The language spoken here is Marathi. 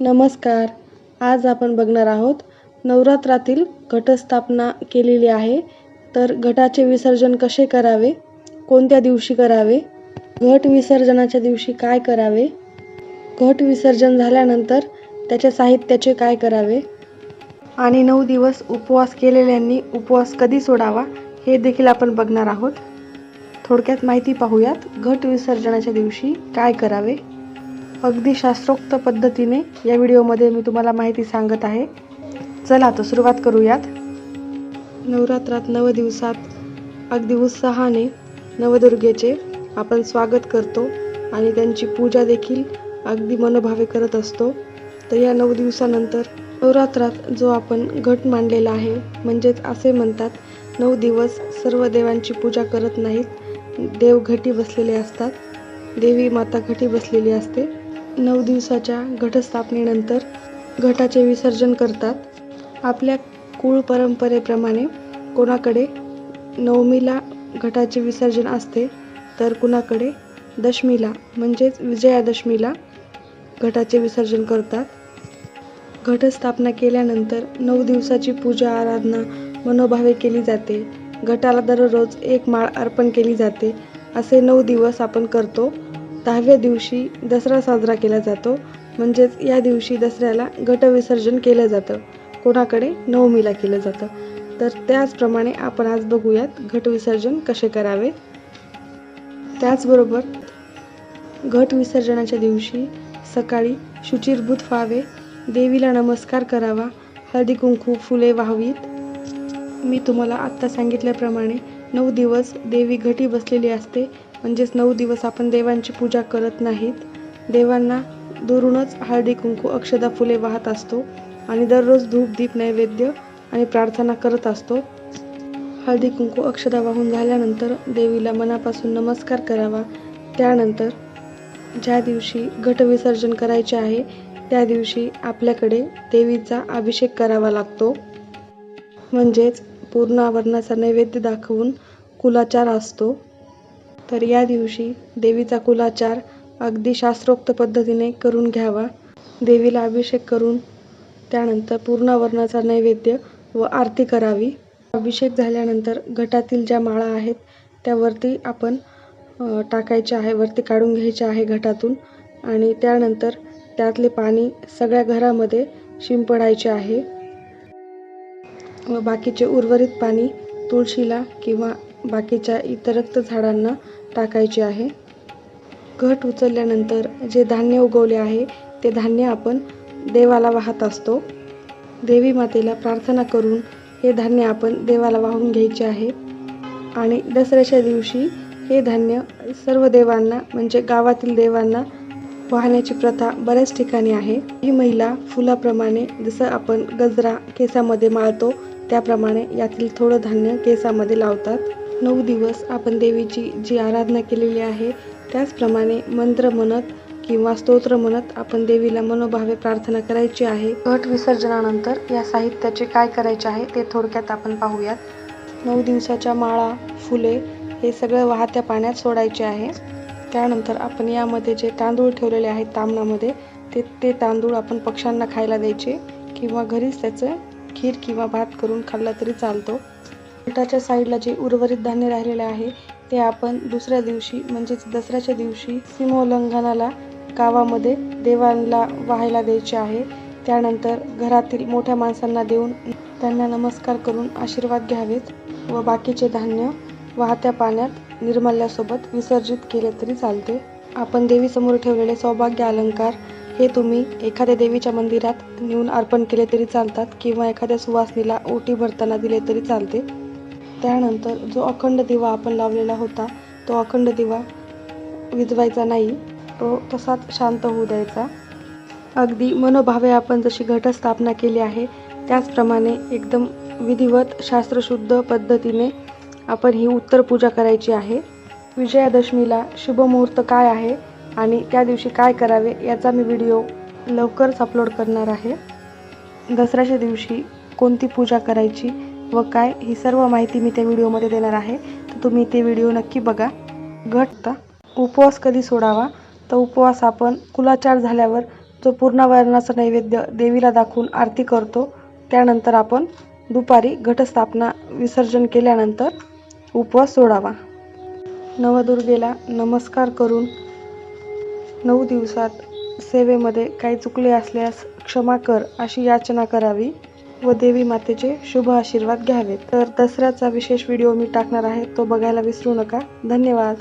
नमस्कार. आज आपण बघणार आहोत नवरात्रातील घटस्थापना केलेली आहे. तर घटाचे विसर्जन कसे करावे? कोणत्या दिवशी करावे? घट विसर्जनाच्या दिवशी काय करावे? घट विसर्जन झाल्यानंतर त्याच्या साहित्याचे काय करावे? आणि नऊ दिवस उपवास केलेल्यांनी उपवास कधी सोडावा हे देखील आपण बघणार आहोत. थोडक्यात माहिती पाहूयात घट विसर्जनाच्या दिवशी काय करावे? अगदी शास्त्रोक्त पद्धतीने या व्हिडिओमध्ये मी तुम्हाला माहिती सांगत आहे. चला तर सुरुवात करूयात. नवरात्रात नव दिवसात अगदी उत्साहाने नवदुर्गेचे आपण स्वागत करतो आणि त्यांची पूजा देखील अगदी मनोभावे करत असतो. तर या नऊ दिवसानंतर नवरात्रात जो आपण घट मांडलेला आहे म्हणजेच असे म्हणतात नऊ दिवस सर्व देवांची पूजा करत नाहीत. देव घटी बसलेले असतात. देवी माता घटी बसलेली असते. नऊ दिवसाच्या घटस्थापनेनंतर घटाचे विसर्जन करतात. आपल्या कुळ परंपरेप्रमाणे कोणाकडे नवमीला घटाचे विसर्जन असते तर कुणाकडे दशमीला म्हणजेच विजयादशमीला घटाचे विसर्जन करतात. घटस्थापना केल्यानंतर नऊ दिवसाची पूजा आराधना मनोभावे केली जाते. घटाला दररोज एक माळ अर्पण केली जाते. असे नऊ दिवस आपण करतो. दहाव्या दिवशी दसरा साजरा केला जातो. म्हणजेच या दिवशी दसऱ्याला गटविसर्जन केलं जातं. कोणाकडे? नवमीला केलं जातं. तर त्याचप्रमाणे आपण आज बघूयात घटविसर्जन कसे करावे? त्याचबरोबर घट विसर्जनाच्या दिवशी सकाळी शुचिरभूत व्हावे देवीला नमस्कार करावा हळदी कुंकू फुले वाहवीत. मी तुम्हाला आत्ता सांगितल्याप्रमाणे नऊ दिवस देवी घटी बसलेली असते. म्हणजेच नऊ दिवस आपण देवांची पूजा करत नाहीत. देवांना दुरूनच हळदी कुंकू अक्षदा फुले वाहत असतो आणि दररोज धूप दीप नैवेद्य आणि प्रार्थना करत असतो. हळदी कुंकू अक्षदा वाहून झाल्यानंतर देवीला मनापासून नमस्कार करावा. त्यानंतर ज्या दिवशी घटविसर्जन करायचे आहे त्या दिवशी आपल्याकडे देवीचा अभिषेक करावा लागतो. म्हणजेच पूर्ण आवरणाचा नैवेद्य दाखवून कुलाचार असतो. तर या दिवशी देवीचा कुलाचार अगदी शास्त्रोक्त पद्धतीने करून घ्यावा. देवीला अभिषेक करून त्यानंतर पूर्णावरणाचा नैवेद्य व आरती करावी. अभिषेक झाल्यानंतर घटातील ज्या माळा आहेत त्यावरती आपण टाकायच्या आहे वरती काढून घ्यायच्या आहे घटातून आणि त्यानंतर त्यातले पाणी सगळ्या घरामध्ये शिंपडायचे आहे. व बाकीचे उर्वरित पाणी तुळशीला किंवा बाकीच्या इतरक्त झाडांना टाकायचे आहे. घट उचलल्यानंतर जे धान्य उगवले आहे ते धान्य आपण देवाला वाहत असतो. देवी मातेला प्रार्थना करून हे धान्य आपण देवाला वाहून घ्यायचे आहे. आणि दसऱ्याच्या दिवशी हे धान्य सर्व देवांना म्हणजे गावातील देवांना वाहण्याची प्रथा बऱ्याच ठिकाणी आहे. ही महिला फुलाप्रमाणे जसं आपण गजरा केसामध्ये माळतो त्याप्रमाणे यातील थोडं धान्य केसामध्ये लावतात. नऊ दिवस आपण देवीची जी आराधना केलेली आहे त्याचप्रमाणे मंत्र म्हणत किंवा स्तोत्र म्हणत आपण देवीला मनोभावे प्रार्थना करायची आहे. घट विसर्जनानंतर या साहित्याचे काय करायचे आहे ते थोडक्यात आपण पाहूयात. नऊ दिवसाच्या माळा फुले हे सगळं वाहत्या पाण्यात सोडायचे आहे. त्यानंतर आपण यामध्ये जे तांदूळ ठेवलेले आहेत तामणामध्ये ते ते तांदूळ आपण पक्ष्यांना खायला द्यायचे किंवा घरीच त्याचं खीर किंवा भात करून खाल्ला तरी चालतो. पिठाच्या साईडला जे उर्वरित धान्य राहिलेले आहे ते आपण दुसऱ्या दिवशी म्हणजेच दसऱ्याच्या दिवशी सीमोल्लंघनाला गावामध्ये देवांना वाहायला द्यायचे आहे. त्यानंतर घरातील मोठ्या माणसांना देऊन त्यांना नमस्कार करून आशीर्वाद घ्यावेत व बाकीचे धान्य वाहत्या पाण्यात निर्मल्यासोबत विसर्जित केले तरी चालते. आपण देवीसमोर ठेवलेले सौभाग्य अलंकार हे तुम्ही एखाद्या देवीच्या मंदिरात नेऊन अर्पण केले तरी चालतात किंवा एखाद्या सुवासनीला ओटी भरताना दिले तरी चालते. त्यानंतर जो अखंड दिवा आपण लावलेला होता तो अखंड दिवा विजवायचा नाही तो तसाच शांत होऊ द्यायचा. अगदी मनोभावे आपण जशी घटस्थापना केली आहे त्याचप्रमाणे एकदम विधिवत शास्त्रशुद्ध पद्धतीने आपण ही उत्तर पूजा करायची आहे. विजयादशमीला शुभमुहूर्त काय आहे आणि त्या दिवशी काय करावे याचा मी व्हिडिओ लवकरच अपलोड करणार आहे. दसऱ्याच्या दिवशी कोणती पूजा करायची व काय ही सर्व माहिती मी त्या व्हिडिओमध्ये देणार आहे. तर तुम्ही ते व्हिडिओ नक्की बघा. घट उपवास कधी सोडावा? तर उपवास आपण कुलाचार झाल्यावर जो पूर्णावरणाचा नैवेद्य देवीला दाखवून आरती करतो त्यानंतर आपण दुपारी घटस्थापना विसर्जन केल्यानंतर उपवास सोडावा. नवदुर्गेला नमस्कार करून नऊ दिवसात सेवेमध्ये काही चुकले असल्यास क्षमा कर अशी याचना करावी. व देवी मातेचे शुभ आशीर्वाद घ्यावेत. तर दसऱ्याचा विशेष व्हिडिओ मी टाकणार आहे. तो बघायला विसरू नका. धन्यवाद.